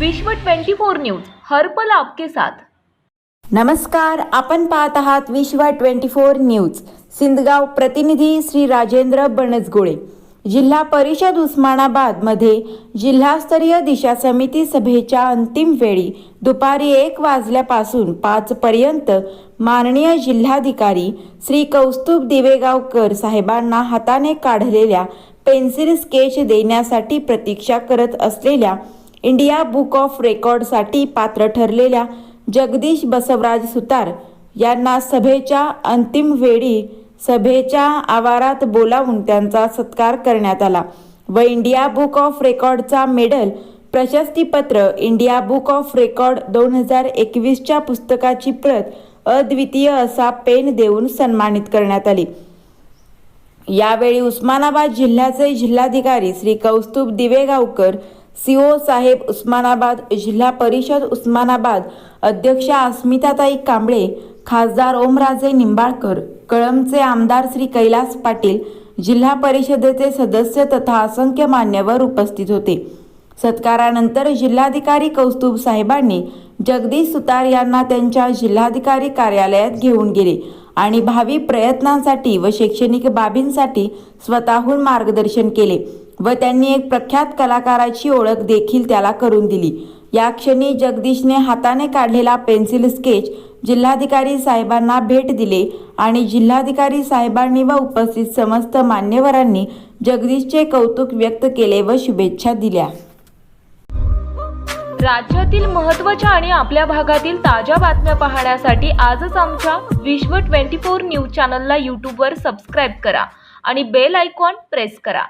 विश्व 24 न्यूज हर्पल आपके साथ. नमस्कार आपण पाहत आहात विश्व ट्वेंटी फोर न्यूज. सिंदगाव प्रतिनिधी श्री राजेंद्र बनसगुळे. जिल्हा परिषद उस्मानाबादमध्ये जिल्हास्तरीय दिशा समिती सभेच्या अंतिम वेळी दुपारी एक वाजल्यापासून पाच पर्यंत माननीय जिल्हाधिकारी श्री कौस्तुभ दिवेगावकर साहेबांना हाताने काढलेल्या पेन्सिल स्केच देण्यासाठी प्रतीक्षा करत असलेल्या इंडिया बुक ऑफ रेकॉर्डसाठी पात्र ठरलेल्या जगदीश बसवराज सुतार यांना सभेच्या अंतिम वेळी सभेच्या आवारात बोलावून त्यांचा सत्कार करण्यात आला. व इंडिया बुक ऑफ रेकॉर्डचा मेडल प्रशस्तीपत्र इंडिया बुक ऑफ रेकॉर्ड दोन हजार एकवीसच्या पुस्तकाची प्रत अद्वितीय असा पेन देऊन सन्मानित करण्यात आली. यावेळी उस्मानाबाद जिल्ह्याचे जिल्हाधिकारी श्री कौस्तुभ दिवेगावकर सीओ साहेब उस्मानाबाद जिल्हा परिषद उस्मानाबाद अध्यक्षा अस्मिताताई कांबळे खासदार ओमराजे निंबाळकर कळमचे आमदार श्री कैलास पाटील जिल्हा परिषदेचे सदस्य तथा असंख्य मान्यवर उपस्थित होते. सत्कारानंतर जिल्हाधिकारी कौस्तुभ साहेबांनी जगदीश सुतार यांना त्यांच्या जिल्हाधिकारी कार्यालयात घेऊन गेले आणि भावी प्रयत्नांसाठी व शैक्षणिक बाबींसाठी स्वतःहून मार्गदर्शन केले. व त्यांनी एक प्रख्यात कलाकाराची ओळख देखील त्याला करून दिली. या क्षणी जगदीशने हाताने काढलेला पेन्सिल स्केच जिल्हाधिकारी साहेबांना भेट दिले आणि जिल्हाधिकारी साहेबांनी व उपस्थित समस्त मान्यवरांनी जगदीशचे कौतुक व्यक्त केले व शुभेच्छा दिल्या. राज्यातील महत्त्वाच्या आणि आपल्या भागातील ताज्या बातम्या पाहण्यासाठी आजच आमच्या विश्व 24 न्यूज चॅनलला यूट्यूबवर सबस्क्राईब करा आणि बेल आयकॉन प्रेस करा.